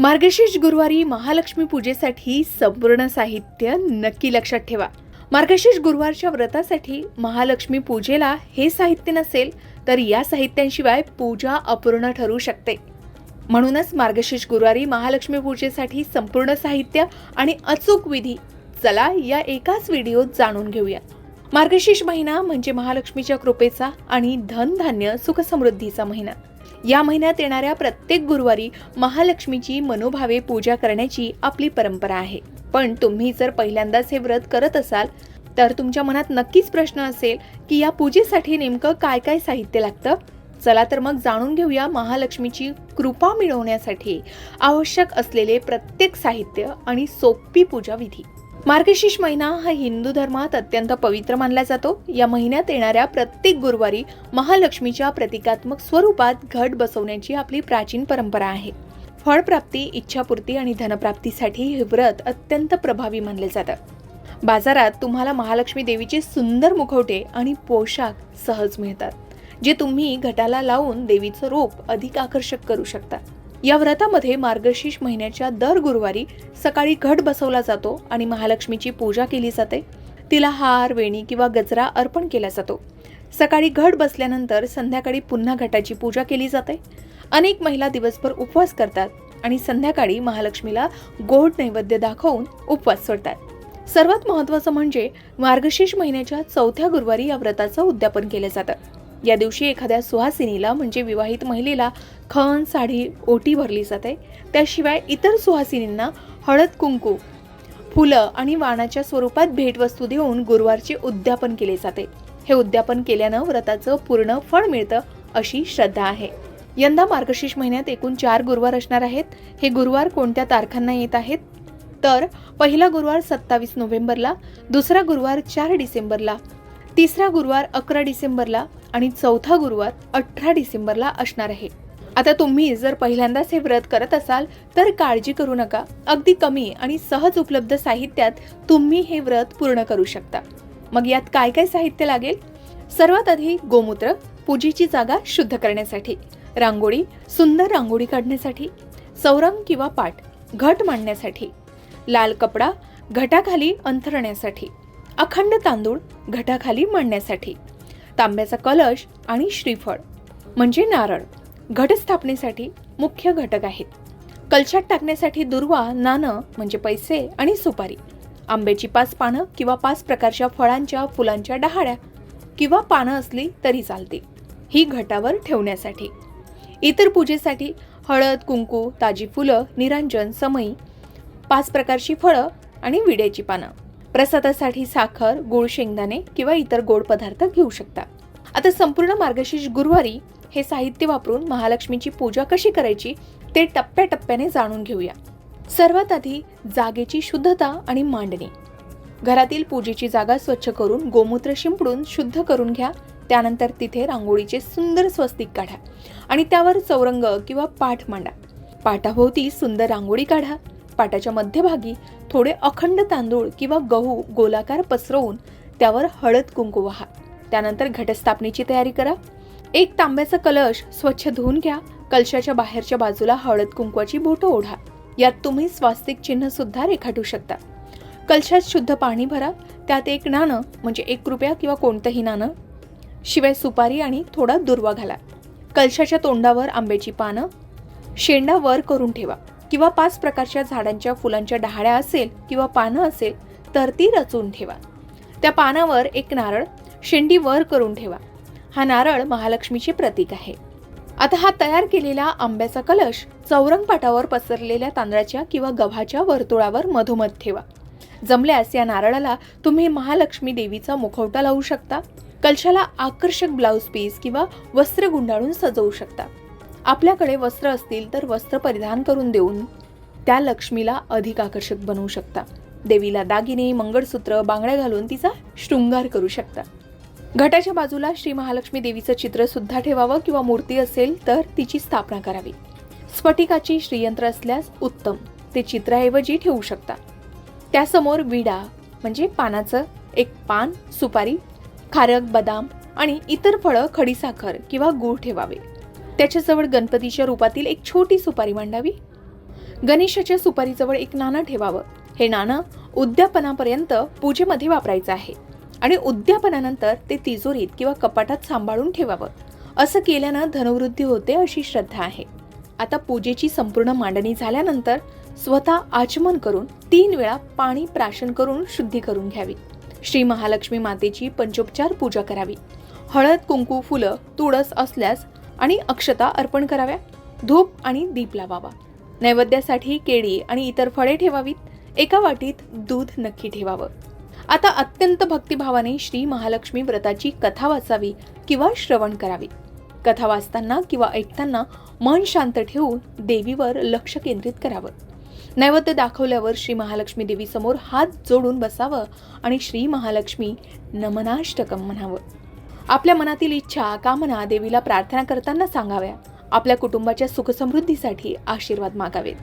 मार्गशीर्ष गुरुवारी महालक्ष्मी पूजेसाठी संपूर्ण साहित्य नक्की लक्षात ठेवा. मार्गशीर्ष गुरुवारच्या व्रतासाठी महालक्ष्मी पूजेला हे साहित्य नसेल तर या साहित्यांशिवाय पूजा अपूर्ण ठरू शकते. म्हणूनच मार्गशीर्ष गुरुवारी महालक्ष्मी पूजेसाठी संपूर्ण साहित्य आणि अचूक विधी चला या एकाच व्हिडिओत जाणून घेऊया. मार्गशीर्ष महिना म्हणजे महालक्ष्मीच्या कृपेचा आणि धनधान्य सुखसमृद्धीचा महिना. या महिन्यात येणाऱ्या प्रत्येक गुरुवारी महालक्ष्मीची मनोभावे पूजा करण्याची आपली परंपरा आहे. पण तुम्ही जर पहिल्यांदाच हे व्रत करत असाल तर तुमच्या मनात नक्कीच प्रश्न असेल की या पूजेसाठी नेमकं काय काय साहित्य लागतं? चला तर मग जाणून घेऊया महालक्ष्मीची कृपा मिळवण्यासाठी आवश्यक असलेले प्रत्येक साहित्य आणि सोपी पूजा विधी मार्गशीर्ष महिना हा हिंदू धर्मात अत्यंत पवित्र मानला जातो. या महिन्यात येणाऱ्या प्रत्येक गुरुवारी महालक्ष्मीच्या प्रतिकात्मक स्वरूपात घट बसवण्याची आपली प्राचीन परंपरा आहे. फळप्राप्ती इच्छापूर्ती आणि धनप्राप्तीसाठी हे व्रत अत्यंत प्रभावी मानले जातं. बाजारात तुम्हाला महालक्ष्मी देवीचे सुंदर मुखवटे आणि पोशाख सहज मिळतात जे तुम्ही घटाला लावून देवीचं रूप अधिक आकर्षक करू शकता. या व्रतामध्ये मार्गशीर्ष महिन्याच्या दर गुरुवारी सकाळी घट बसवला जातो आणि महालक्ष्मीची पूजा केली जाते. तिला हार वेणी किंवा गजरा अर्पण केला जातो. सकाळी घट बसल्यानंतर संध्याकाळी पुन्हा घटाची पूजा केली जाते. अनेक महिला दिवसभर उपवास करतात आणि संध्याकाळी महालक्ष्मीला गोड नैवेद्य दाखवून उपवास सोडतात. सर्वात महत्त्वाचं म्हणजे मार्गशीर्ष महिन्याच्या चौथ्या गुरुवारी या व्रताचं उद्यापन केलं जातं. या दिवशी एखाद्या सुहासिनीला म्हणजे विवाहित महिलेला खण साडी ओटी भरली जाते. त्याशिवाय इतर सुहासिनींना हळद कुंकू फुलं आणि वाणाच्या स्वरूपात भेटवस्तू देऊन गुरुवारचे उद्यापन केले जाते. हे उद्यापन केल्यानं व्रताचं पूर्ण फळ मिळतं अशी श्रद्धा आहे. यंदा मार्गशीर्ष महिन्यात एकूण चार गुरुवार असणार आहेत. हे गुरुवार कोणत्या तारखांना येत आहेत? तर पहिला गुरुवार सत्तावीस नोव्हेंबरला दुसरा गुरुवार चार डिसेंबरला. तिसरा गुरुवार अकरा डिसेंबरला आणि चौथा गुरुवार अठरा डिसेंबरला असणार आहे. आता तुम्ही जर पहिल्यांदाच हे व्रत करत असाल तर काळजी करू नका. अगदी कमी आणि सहज उपलब्ध साहित्यात तुम्ही हे व्रत पूर्ण करू शकता. मग यात काय काय साहित्य लागेल? सर्वात आधी गोमूत्र पूजेची जागा शुद्ध करण्यासाठी रांगोळी सुंदर रांगोळी काढण्यासाठी सौरंग किंवा पाट घट मांडण्यासाठी लाल कपडा घटाखाली अंथरण्यासाठी. अखंड तांदूळ घटाखाली मांडण्यासाठी तांब्याचा कलश आणि श्रीफळ म्हणजे नारळ घटस्थापनेसाठी मुख्य घटक आहेत. कलशात टाकण्यासाठी दुर्वा नाणं म्हणजे पैसे आणि सुपारी आंब्याची पाच पानं किंवा पाच प्रकारच्या फळांच्या फुलांच्या डहाळ्या किंवा पानं असली तरी चालते ही घटावर ठेवण्यासाठी. इतर पूजेसाठी हळद कुंकू ताजी फुलं निरांजन समई पाच प्रकारची फळं आणि विड्याची पानं. प्रसादासाठी साखर गुळ शेंगदाणे किंवा इतर गोड पदार्थ घेऊ शकता. आता संपूर्ण मार्गशीर्ष गुरुवारी हे साहित्य वापरून महालक्ष्मीची पूजा कशी करायची ते टप्प्याटप्प्याने जाणून घेऊया. सर्वात आधी जागेची शुद्धता आणि मांडणी. घरातील पूजेची जागा स्वच्छ करून गोमूत्र शिंपडून शुद्ध करून घ्या. त्यानंतर तिथे रांगोळीचे सुंदर स्वस्तिक काढा आणि त्यावर चौरंग किंवा पाठ मांडा. पाठाभोवती सुंदर रांगोळी काढा. पाटाच्या मध्यभागी थोडे अखंड तांदूळ किंवा गहू गोलाकार पसरवून त्यावर हळद कुंकू व्हा. त्यानंतर घटस्थापनेची तयारी करा. एक तांब्याचा कलश स्वच्छ धुवून घ्या. कलशाच्या बाहेरच्या बाजूला हळद कुंकवाची बोटं ओढा. यात तुम्ही स्वास्तिक चिन्ह सुद्धा रेखाटू शकता. कलशात शुद्ध पाणी भरा. त्यात एक नाणं म्हणजे एक रुपया किंवा कोणतंही नाणं. शिवाय सुपारी आणि थोडा दुर्वा घाला. कलशाच्या तोंडावर आंब्याची पानं. शेंडा वर करून ठेवा. किंवा पाच प्रकारच्या झाडांच्या फुलांच्या डहाळ्या असेल किंवा पानं असेल तर ती रचून ठेवा. त्या पानावर एक नारळ शेंडी वर करून ठेवा. हा नारळ महालक्ष्मीचे प्रतीक आहे. आता हा तयार केलेला आंब्याचा कलश चौरंग पाटावर पसरलेल्या तांदळाच्या किंवा गव्हाच्या वर्तुळावर मधोमध ठेवा. जमल्यास या नारळाला तुम्ही महालक्ष्मी देवीचा मुखवटा लावू शकता कलशाला आकर्षक ब्लाऊज पीस किंवा वस्त्र गुंडाळून सजवू शकता. आपल्याकडे वस्त्र असतील तर वस्त्र परिधान करून देऊन त्या लक्ष्मीला अधिक आकर्षक बनवू शकता. देवीला दागिने मंगळसूत्र बांगड्या घालून तिचा शृंगार करू शकता. घटाच्या बाजूला श्री महालक्ष्मी देवीचं चित्र सुद्धा ठेवावं किंवा मूर्ती असेल तर तिची स्थापना करावी. स्फटिकाची श्रीयंत्र असल्यास उत्तम. ते चित्राऐवजी ठेवू शकता. त्यासमोर विडा म्हणजे पानाचं एक पान सुपारी खारक बदाम आणि इतर फळं खडीसाखर किंवा गूळ ठेवावे. त्याच्याजवळ गणपतीच्या रूपातील एक छोटी सुपारी मांडावी. गणेशाच्या सुपारीजवळ एक नाणं ठेवावं. हे नाणं उद्यापनापर्यंत पूजेमध्ये वापरायचं आहे. आणि उद्यापनानंतर ते तिजोरीत किंवा कपाटात सांभाळून ठेवावं. असं केल्यानं धनवृद्धी होते अशी श्रद्धा आहे. आता पूजेची संपूर्ण मांडणी झाल्यानंतर स्वतः आचमन करून तीन वेळा पाणी प्राशन करून शुद्धी करून घ्यावी. श्री महालक्ष्मी मातेची पंचोपचार पूजा करावी. हळद कुंकू फुलं तुळस असल्यास आणि अक्षता अर्पण कराव्या. धूप आणि दीप लावावा. नैवेद्यासाठी केळी आणि इतर फळे ठेवावीत. एका वाटीत दूध नक्की ठेवावं. आता अत्यंत भक्तिभावाने श्री महालक्ष्मी व्रताची कथा वाचावी किंवा श्रवण करावी. कथा वाचताना किंवा ऐकताना मन शांत ठेवून देवीवर लक्ष केंद्रित करावं. नैवेद्य दाखवल्यावर श्री महालक्ष्मी देवीसमोर हात जोडून बसावं आणि श्री महालक्ष्मी नमनाष्टकम म्हणावं. आपल्या मनातील इच्छा कामना देवीला प्रार्थना करताना सांगाव्या. आपल्या कुटुंबाच्या सुखसमृद्धीसाठी आशीर्वाद मागावेत.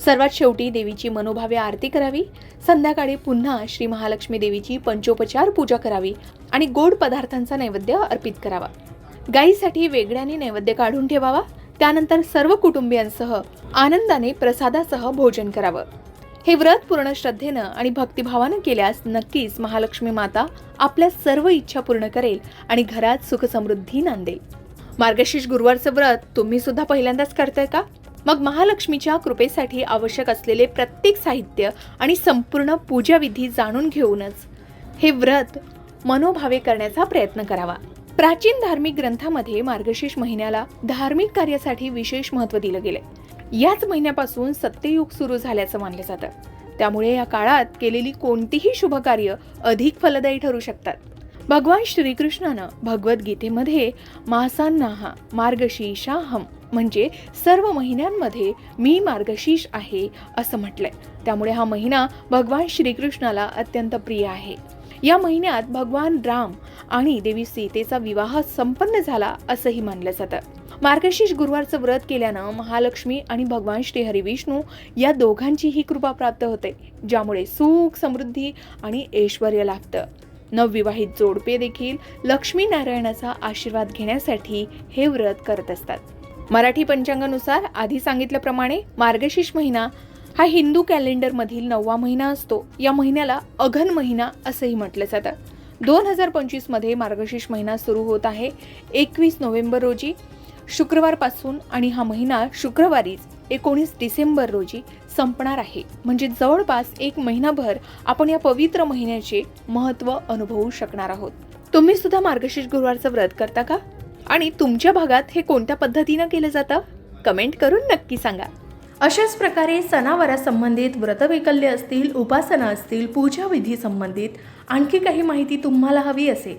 सर्वात शेवटी देवीची मनोभावे आरती करावी. संध्याकाळी पुन्हा श्री महालक्ष्मी देवीची पंचोपचार पूजा करावी आणि गोड पदार्थांचा नैवेद्य अर्पित करावा. गायीसाठी वेगळ्याने नैवेद्य काढून ठेवावा. त्यानंतर सर्व कुटुंबियांसह आनंदाने प्रसादासह भोजन करावं. हे व्रत पूर्ण श्रद्धेनं आणि भक्तिभावानं केल्यास नक्कीच महालक्ष्मी माता आपल्या सर्व इच्छा पूर्ण करेल आणि घरात सुखसमृद्धी नांदेल. मार्गशीर्ष गुरुवारचं व्रत तुम्ही सुद्धा पहिल्यांदाच करताय का? मग महालक्ष्मीच्या कृपेसाठी आवश्यक असलेले प्रत्येक साहित्य आणि संपूर्ण पूजाविधी जाणून घेऊनच हे व्रत मनोभावे करण्याचा प्रयत्न करावा. प्राचीन धार्मिक ग्रंथामध्ये मार्गशीर्ष महिन्याला धार्मिक कार्यासाठी विशेष महत्त्व दिलं गेलं याच महिन्यापासून सत्ययुग सुरू झाल्याचं मानलं जातं. त्यामुळे या काळात केलेली कोणतीही शुभकार्य अधिक फलदायी ठरू शकतात. भगवान श्रीकृष्णानं भगवद्गीतेमध्ये मासांनाहा मार्गशीर्षाहम म्हणजे सर्व महिन्यांमध्ये मी मार्गशीर्ष आहे असं म्हटलंय. त्यामुळे हा महिना भगवान श्रीकृष्णाला अत्यंत प्रिय आहे. या महिन्यात भगवान राम आणि देवी सीतेचा विवाह संपन्न झाला असंही मानलं जातं. मार्गशीर्ष गुरुवारचं व्रत केल्यानं महालक्ष्मी आणि भगवान श्रीहरी विष्णू या दोघांचीही कृपा प्राप्त होते ज्यामुळे सुख समृद्धी आणि ऐश्वर लाभतं. नवविवाहित जोडपे देखील लक्ष्मी नारायणाचा आशीर्वाद घेण्यासाठी हे व्रत करत असतात. मराठी पंचांगानुसार आधी सांगितल्याप्रमाणे मार्गशीर्ष महिना हा हिंदू कॅलेंडरमधील नववा महिना असतो. या महिन्याला अघन महिना असंही म्हटलं जातं. दोन हजार पंचवीसमध्ये मार्गशीर्ष महिना सुरू होत आहे. एकवीस नोव्हेंबर रोजी शुक्रवारपासून आणि हा महिना शुक्रवारीच एकोणीस डिसेंबर रोजी संपणार आहे. म्हणजे जवळपास एक महिनाभर आपण या पवित्र महिन्याचे महत्त्व अनुभवू शकणार आहोत. तुम्ही सुद्धा मार्गशीर्ष गुरुवारचं व्रत करता का? आणि तुमच्या भागात हे कोणत्या पद्धतीनं केलं जातं? कमेंट करून नक्की सांगा. अशाच प्रकारे सणावारासंबंधित व्रतवैकल्य असतील उपासना असतील पूजाविधी संबंधित आणखी काही माहिती तुम्हाला हवी असेल